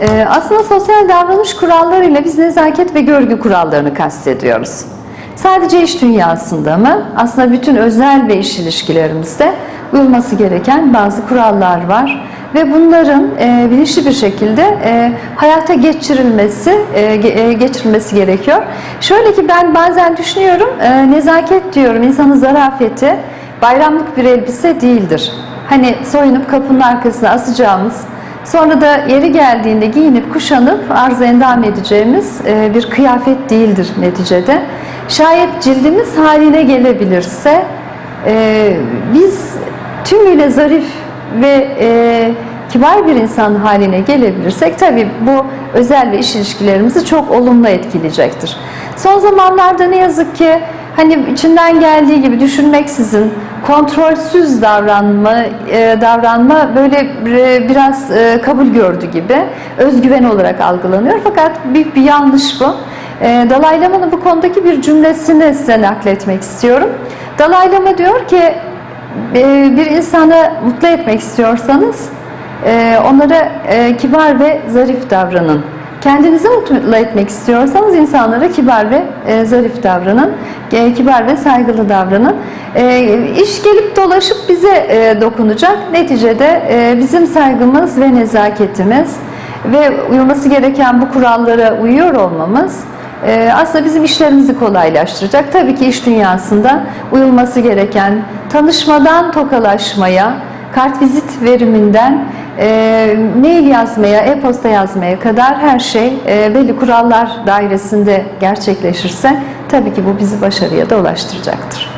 Ee, Aslında sosyal davranış kurallarıyla biz nezaket ve görgü kurallarını kastediyoruz. Sadece iş dünyasında mı? Aslında bütün özel ve iş ilişkilerimizde uyulması gereken bazı kurallar var ve bunların e, bilinçli bir şekilde e, hayata geçirilmesi e, e, geçirilmesi gerekiyor. Şöyle ki ben bazen düşünüyorum, e, nezaket diyorum, insanın zarafeti bayramlık bir elbise değildir. Hani soyunup kapının arkasına asacağımız, Sonra da yeri geldiğinde giyinip kuşanıp arz endam edeceğimiz e, bir kıyafet değildir neticede. Şayet cildimiz haline gelebilirse e, biz tümüyle zarif ve e, kibar bir insan haline gelebilirsek tabii bu özel ve iş ilişkilerimizi çok olumlu etkileyecektir. Son zamanlarda ne yazık ki hani içinden geldiği gibi düşünmeksizin kontrolsüz davranma e, davranma böyle bir- biraz e, kabul gördü gibi özgüven olarak algılanıyor fakat büyük bir yanlış bu. E, Dalai Lama'nın bu konudaki bir cümlesini size nakletmek istiyorum. Dalai Lama diyor ki e, bir insanı mutlu etmek istiyorsanız e, onlara e, kibar ve zarif davranın. Kendinizi mutlu etmek istiyorsanız insanlara kibar ve e, zarif davranın, e, kibar ve saygılı davranın. E, iş gelip dolaşıp bize e, dokunacak. Neticede e, bizim saygımız ve nezaketimiz ve uyulması gereken bu kurallara uyuyor olmamız e, aslında bizim işlerimizi kolaylaştıracak. Tabii ki iş dünyasında uyulması gereken tanışmadan tokalaşmaya, kartvizit veriminden e, mail yazmaya, e-posta yazmaya kadar her şey e, belli kurallar dairesinde gerçekleşirse tabii ki bu bizi başarıya da ulaştıracaktır.